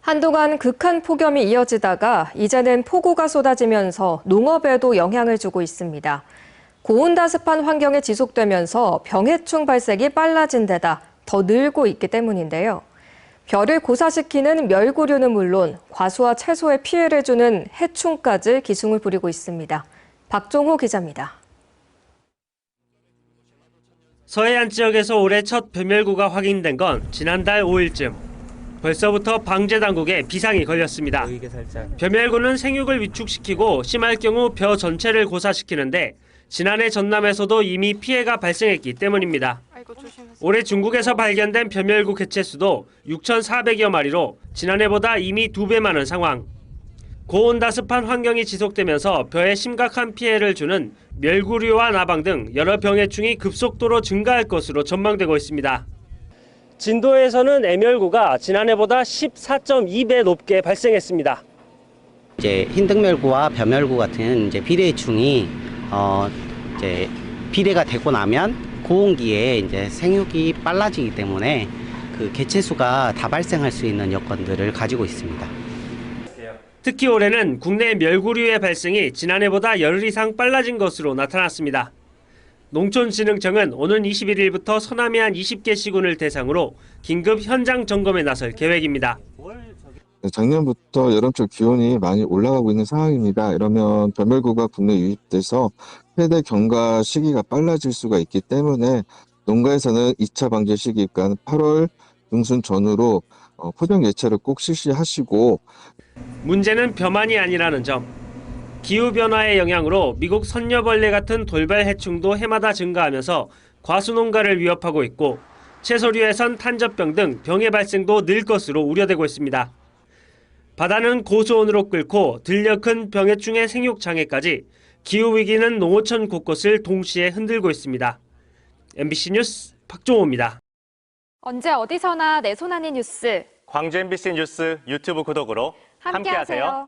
한동안 극한 폭염이 이어지다가 이제는 폭우가 쏟아지면서 농업에도 영향을 주고 있습니다. 고온다습한 환경이 지속되면서 병해충 발생이 빨라진 데다 더 늘고 있기 때문인데요. 벼를 고사시키는 멸구류는 물론 과수와 채소에 피해를 주는 해충까지 기승을 부리고 있습니다. 박종호 기자입니다. 서해안 지역에서 올해 첫 벼멸구가 확인된 건 지난달 5일쯤. 벌써부터 방제 당국에 비상이 걸렸습니다. 벼멸구는 생육을 위축시키고 심할 경우 벼 전체를 고사시키는데 지난해 전남에서도 이미 피해가 발생했기 때문입니다. 올해 중국에서 발견된 벼멸구 개체 수도 6,400여 마리로 지난해보다 이미 두 배 많은 상황. 고온다습한 환경이 지속되면서 벼에 심각한 피해를 주는 멸구류와 나방 등 여러 병해충이 급속도로 증가할 것으로 전망되고 있습니다. 진도에서는 애멸구가 지난해보다 14.2배 높게 발생했습니다. 이제 흰등멸구와 벼멸구 같은 이제 비례충이 어 이제 비례가 되고 나면 고온기에 이제 생육이 빨라지기 때문에 그 개체 수가 다 발생할 수 있는 여건들을 가지고 있습니다. 특히 올해는 국내 멸구류의 발생이 지난해보다 열흘 이상 빨라진 것으로 나타났습니다. 농촌진흥청은 오는 21일부터 서남해 한 20개 시군을 대상으로 긴급 현장 점검에 나설 계획입니다. 네, 작년부터 여름철 기온이 많이 올라가고 있는 상황입니다. 이러면 벼멸구가 국내 유입돼서 최대 경과 시기가 빨라질 수가 있기 때문에 농가에서는 2차 방제 시기, 그러니까 8월 중순 전후로 어, 포정 예체를 꼭 실시하시고 문제는 벼만이 아니라는 점. 기후 변화의 영향으로 미국 선녀벌레 같은 돌발 해충도 해마다 증가하면서 과수 농가를 위협하고 있고 채소류에선 탄저병 등 병의 발생도 늘 것으로 우려되고 있습니다. 바다는 고수온으로 끓고 들려 큰 병해충의 생육 장애까지 기후 위기는 농어촌 곳곳을 동시에 흔들고 있습니다. MBC 뉴스 박종호입니다. 언제 어디서나 내 손 안의 뉴스 광주 MBC 뉴스 유튜브 구독으로 함께하세요. 함께하세요.